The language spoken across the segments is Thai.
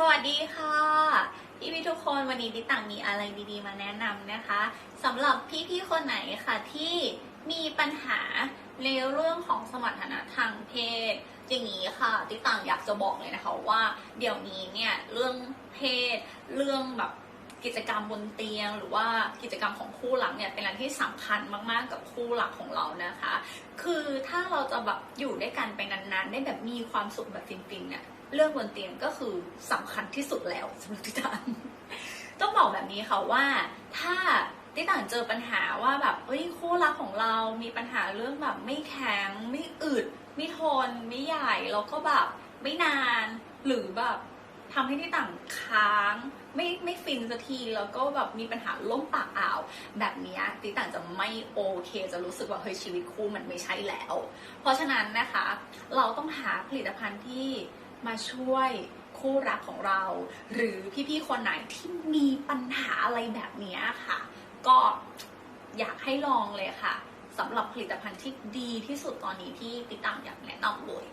สวัสดีค่ะ พี่พี่ทุกคนวันนี้ดิต่างมีอะไรดีๆ มาแนะนำนะคะสำหรับพี่ๆคนไหนค่ะที่มีปัญหาในเรื่องของสมรรถนะทางเพศอย่างนี้ค่ะดิต่างอยากจะบอกเลยนะคะว่า เดี๋ยวนี้เนี่ยเรื่องเพศ เรื่องแบบกิจกรรมบนเตียง หรือว่ากิจกรรมของคู่หลักเนี่ยเป็นอะไรที่สำคัญมากๆกับคู่หลักของเรานะคะ คือถ้าเราจะแบบอยู่ด้วยกันไปนานๆ ได้แบบมีความสุขแบบฟินๆเนี่ย เรื่องบนเตียงก็คือสำคัญที่สุดแล้วสำหรับติตานต้องบอกแบบนี้ค่ะว่าถ้าติต่างเจอปัญหาว่าแบบเอ้ยคู่รักของเรามีปัญหาเรื่องแบบไม่แข็งไม่อึดไม่ทนไม่ใหญ่แล้วก็แบบไม่นาน หรือแบบทำให้ที่ต่างค้าง ไม่ไม่ฟินสักทีแล้วก็แบบมีปัญหาล่มปากอ่าว แบบนี้ติต่างจะไม่โอเค จะรู้สึกว่าเฮ้ยชีวิตคู่มันไม่ใช่แล้ว เพราะฉะนั้นนะคะ เราต้องหาผลิตภัณฑ์ที่ มาช่วยคู่รักของเรา หรือพี่ๆคนไหนที่มีปัญหาอะไรแบบนี้ค่ะ ก็อยากให้ลองเลยค่ะสำหรับผลิตภัณฑ์ที่ดีที่สุดตอนนี้ที่ติดตามอยากแนะนำเลย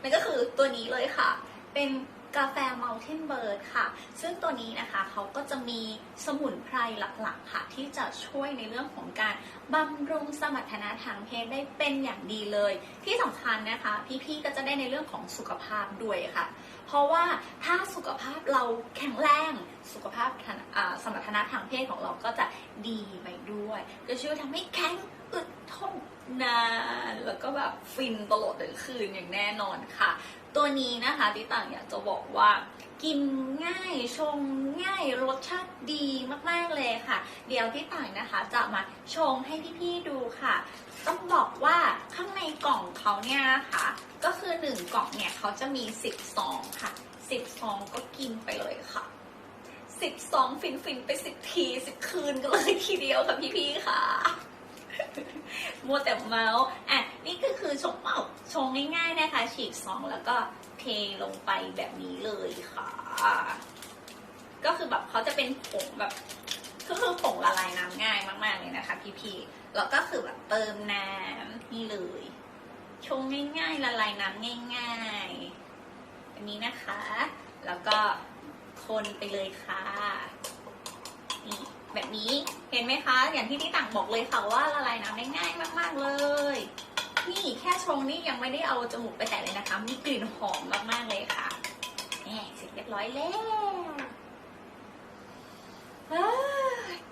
นั่นก็คือตัวนี้เลยค่ะ เป็น กาแฟ Mountain Bird ค่ะ ซึ่งตัวนี้นะคะเขาก็จะมีสมุนไพรหลักๆ ค่ะ ที่จะช่วยในเรื่องของการบำรุงสมรรถนะทางเพศได้เป็นอย่างดีเลย ที่สำคัญนะคะ พี่ๆก็จะได้ในเรื่องของสุขภาพด้วยค่ะ เพราะว่าถ้าสุขภาพเราแข็งแรงสุขภาพสมรรถนะทางเพศของเราก็จะดีไป ด้วยก็ช่วยทำให้แข็งอึดทนนาน แล้วก็แบบฟินตลอดทั้งคืนอย่างแน่นอนค่ะ ตัวนี้นะคะที่ต่างอยากจะบอกว่ากินง่ายชงง่ายรสชาติดีมากๆเลยค่ะ เดี๋ยวที่ต่างนะคะจะมาชงให้พี่ๆดูค่ะ ต้องบอกว่าข้างในกล่องเขาเนี่ยนะคะก็คือหนึ่งกล่องเนี่ยเขาจะมีสิบซองค่ะสิบซองก็กินไปเลยค่ะ สิบซองฟินฟินไปสิบทีสิบคืนกันเลยทีเดียวค่ะพี่ๆค่ะ มัวแต่เมาส์อะนี่ก็คือชงเมาชงง่ายๆนะคะ ฉีกซองแล้วก็เทลงไปแบบนี้เลยค่ะ ก็คือแบบเขาจะเป็นผงแบบก็คือผงละลายน้ำง่ายมาก ๆ เลยนะคะ พี่ๆ แล้วก็คือแบบเติมน้ำนี่เลย ชงง่ายๆ ละลายน้ำง่ายๆแบบนี้นะคะ แล้วก็ คนไปเลยค่ะนี่แบบนี้เห็นไหมคะ อย่างที่ที่ต่างบอกเลยค่ะว่าละลายน้ำได้ง่ายมากๆเลย นี่แค่ชงนี่ยังไม่ได้เอาจมูกไปแตะเลยนะคะ มีกลิ่นหอมมากๆเลยค่ะแหมเสร็จเรียบร้อยแล้ว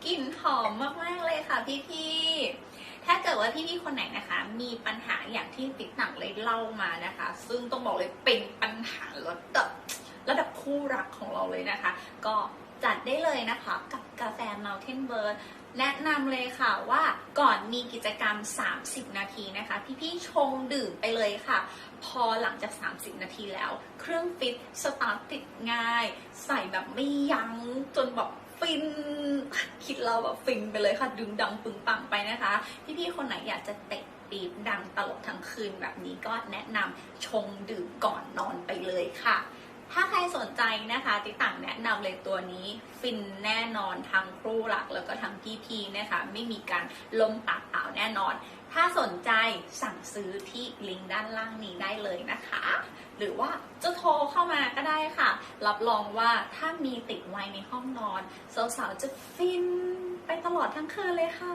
กลิ่นหอมมากๆเลยค่ะพี่ๆถ้าเกิดว่าพี่ๆคนไหนนะคะ มีปัญหาอย่างที่ติ๊กหนังเลยเล่ามานะคะ ซึ่งต้องบอกเลยเป็นปัญหาระดับ ระดับคู่รักของเราเลยนะคะ ก็จัดได้เลยนะคะกับกาแฟ Mountain Bird แนะนำเลยค่ะว่าก่อนมีกิจกรรม 30 นาทีนะคะ พี่ๆชงดื่มไปเลยค่ะ พอหลังจาก 30 นาทีแล้ว เครื่องฟิตสตาร์ทติดง่าย ใส่แบบไม่ยัง้งจนแบบฟินคิดเราแบบฟินไปเลยค่ะ ดึงดังปึงปังไปนะคะ พี่ๆคนไหนอยากจะเตะปีบดังตลอดทั้งคืนแบบนี้ก็แนะนำชงดื่มก่อนนอนไปเลยค่ะ ถ้าใครสนใจนะคะติ๊กต่างแนะนำเลยตัวนี้ฟินแน่นอนทั้งครูรักแล้วก็ทั้งพี่พีนะคะไม่มีการล้มปากเปล่าแน่นอน ถ้าสนใจสั่งซื้อที่ลิงก์ด้านล่างนี้ได้เลยนะคะ หรือว่าจะโทรเข้ามาก็ได้ค่ะ รับรองว่าถ้ามีติดไว้ในห้องนอนสาวๆจะฟินไปตลอดทั้งคืนเลยค่ะ